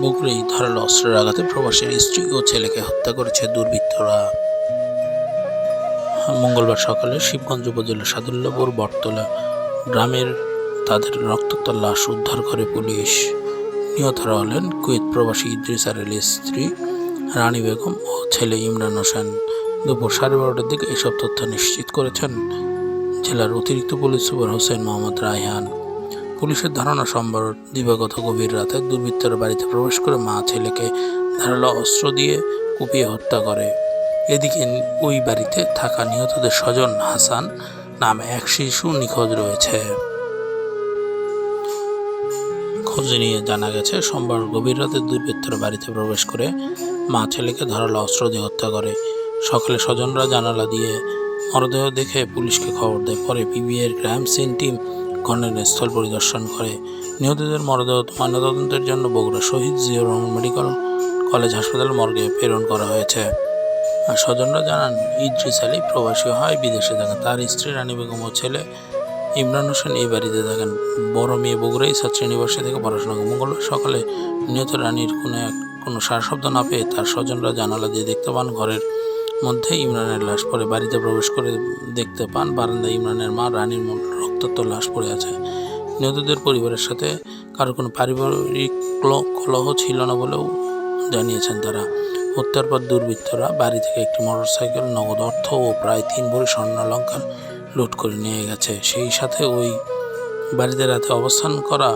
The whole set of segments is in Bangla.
বগুড়ায় ধারালো অস্ত্রের আঘাতে প্রবাসীর স্ত্রী ও ছেলেকে হত্যা করেছে দুর্বৃত্তরা। মঙ্গলবার সকালে শিবগঞ্জ উপজেলার সাদুল্লাপুর বটতলা গ্রামের তাদের রক্তাক্ত লাশ উদ্ধার করে পুলিশ। নিহতরা হলেন কুয়েত প্রবাসী ইদ্রিস আলীর স্ত্রী রানী বেগম ও ছেলে ইমরান হোসেন। দুপুর সাড়ে বারোটার দিকে এসব তথ্য নিশ্চিত করেছেন জেলার অতিরিক্ত পুলিশ সুপার হোসেন মোহাম্মদ রায়হান। পুলিশের ধারণা সোমবার দিবাগত গভীর রাতে দুর্বৃত্তরা বাড়িতে প্রবেশ করে মা ছেলেকে ধারালো অস্ত্র দিয়ে কুপিয়ে হত্যা করে। এদিকে ওই বাড়িতে থাকা নিহতদের স্বজন হাসান নামে এক শিশু নিখোঁজ রয়েছে। খোঁজ নিয়ে জানা গেছে, সোমবার গভীর রাতে দুর্বৃত্তরা বাড়িতে প্রবেশ করে মা ছেলেকে ধারালো অস্ত্র দিয়ে হত্যা করে। সকালে স্বজনরা জানালা দিয়ে মরদেহ দেখে পুলিশকে খবর দেয়। পরে পিবিএর ক্রাইম সিন টিম ঘটনাস্থল পরিদর্শন করে। নিহতদের মরদেহ ময়নাতদন্তের জন্য বগুড়া শহীদ জিয়াউর রহমান মেডিকেল কলেজ হাসপাতাল মর্গে প্রেরণ করা হয়েছে। আর স্বজনরা জানান, ইদ্রিস আলী প্রবাসী হয়, বিদেশে থাকেন। তার স্ত্রী রানী বেগম ও ছেলে ইমরান হোসেন এই বাড়িতে থাকেন। বড় মেয়ে বগুড়াই ছাত্রীনিবাসে থেকে পড়াশোনা করে। মঙ্গলবার সকালে নিহত রানীর কোনো এক কোনো সারশব্দ না পেয়ে তার স্বজনরা জানালা দিয়ে দেখতে পান ঘরের মধ্যে ইমরানের লাশ পড়ে। বাড়িতে প্রবেশ করে দেখতে পান বারান্দায় ইমরানের মা, রানীর রক্তাক্ত লাশ পড়ে আছে। নিহতদের পরিবারের সাথে কারও কোনো পারিবারিক কলহ ছিল না বলেও জানিয়েছেন তারা। হত্যার পর দুর্বৃত্তরা বাড়ি থেকে একটি মোটরসাইকেল, নগদ অর্থ ও প্রায় তিন ভরি স্বর্ণালঙ্কার লুট করে নিয়ে গেছে। সেই সাথে ওই বাড়িতে রাতে অবস্থান করা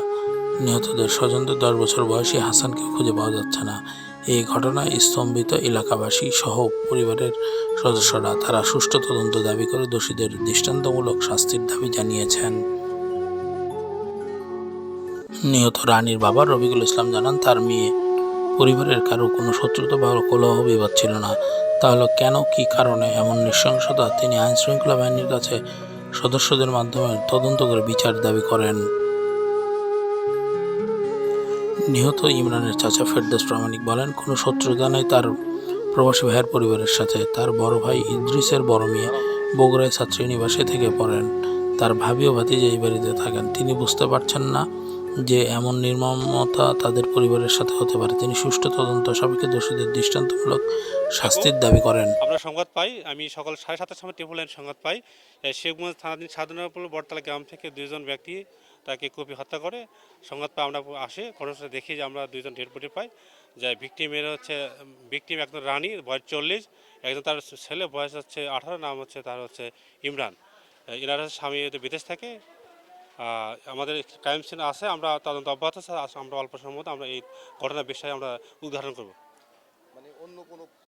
নিহতদের স্বজনদের দশ বছর বয়সী হাসানকে খুঁজে পাওয়া যাচ্ছে না। এই ঘটনায় স্তম্ভিত এলাকাবাসী সহ পরিবারের সদস্যরা তারা সুষ্ঠু তদন্ত দাবি করে দোষীদের দৃষ্টান্তমূলক শাস্তির দাবি জানিয়েছেন। নিহত রানীর বাবা রবিকুল ইসলাম জানান, তার মেয়ে। পরিবারের কারও কোনো শত্রুতা বা কলহ বিবাদ ছিল না। তাহলে কেন, কি কারণে, এমন নৃশংসতা? তিনি আইন শৃঙ্খলা বাহিনীর কাছে সদস্যদের মাধ্যমে তদন্ত করে বিচার দাবি করেন। নিহত ইমরানের চাচা ফেরদাস প্রামাণিক বলেন, কোনো শত্রুতা নেই তার প্রবাসী ভাইয়ের পরিবারের সাথে। তার বড় ভাই ইদ্রিসের বড় মেয়ে বগুড়ায় ছাত্রীনিবাসে থেকে পড়েন। তার ভাবি ও ভাতিজা এই বাড়িতে থাকেন। তিনি বুঝতে পারছেন না যে এমন নির্মমতা তাদের পরিবারের সাথে হতে পারে। তিনি সুষ্ঠু তদন্ত, সাপেক্ষে দোষীদের দৃষ্টান্তমূলক শাস্তির দাবি করেন। আমরা সংবাদ পাই, আমি সকাল সাড়ে সাতটার সময় টেবিল লাইন সংবাদ পাই। শেখগঞ্জ থানাধীন সাধনাপুর বটতলা গ্রাম থেকে দুইজন ব্যক্তি তাকে কপি হত্যা করে। সংবাদ পাই, আমরা আসে, ঘটনাস্থলে দেখি যে আমরা দুইজন ডেড বডি পাই। যে ভিকটিমের হচ্ছে ভিকটিম একজন রানী, বয়স চল্লিশ। একজন তার ছেলে, বয়স হচ্ছে আঠারো, নাম হচ্ছে তার হচ্ছে ইমরান। এনারা স্বামী বিদেশ থাকে। আমাদের ক্রাইম সিন আছে, আমরা তদন্ত অব্যাহত আছে আমরা অল্প সময় মধ্যে আমরা এই ঘটনার বিষয়ে আমরা উদ্ঘাটন করব। মানে অন্য কোনো